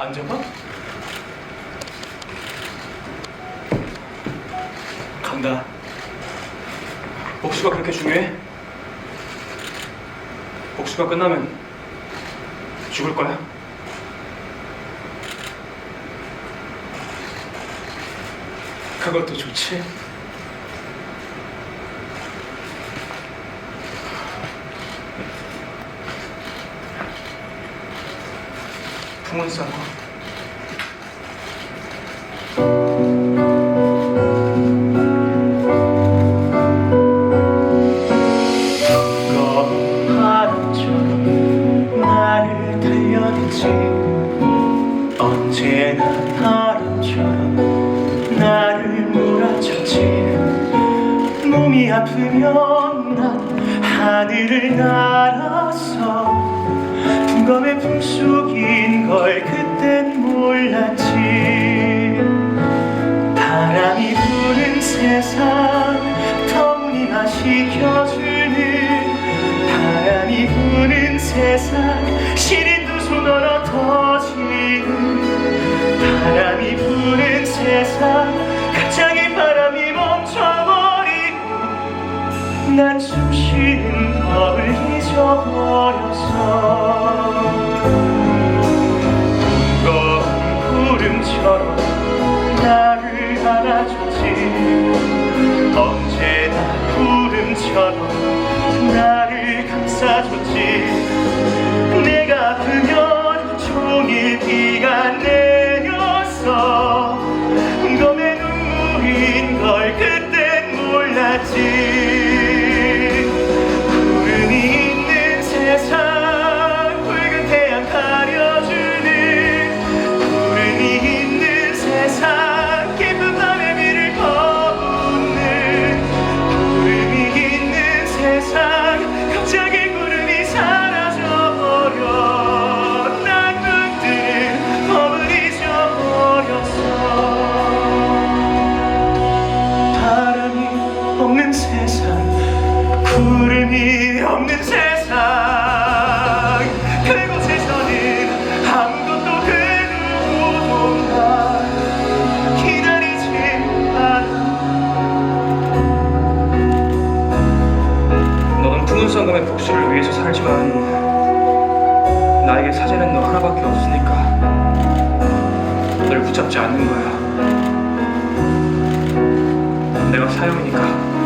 앉아봐. 간다. 복수가 그렇게 중요해? 복수가 끝나면 죽을 거야. 그것도 좋지. 싸고 검은 바람처럼 나를 달려댔지 언제나 바람처럼 나를 몰아쳤지. 몸이 아프면 난 하늘을 날았어 풍검의 풍속인 걸 그땐 몰랐지. 바람이 부는 세상 텅이나 식혀주 난숨 쉬는 법을 잊어버렸어 무거운 구름처럼 나를 안아줬지. 언제나 구름처럼 나를 감싸줬지. 내가 아프면 종일 비가 내렸어 검의 눈물인 걸 그땐 몰랐지 복수를 위해서 살지만 나에게 사제는 너 하나밖에 없으니까 널 붙잡지 않는 거야. 내가 사형이니까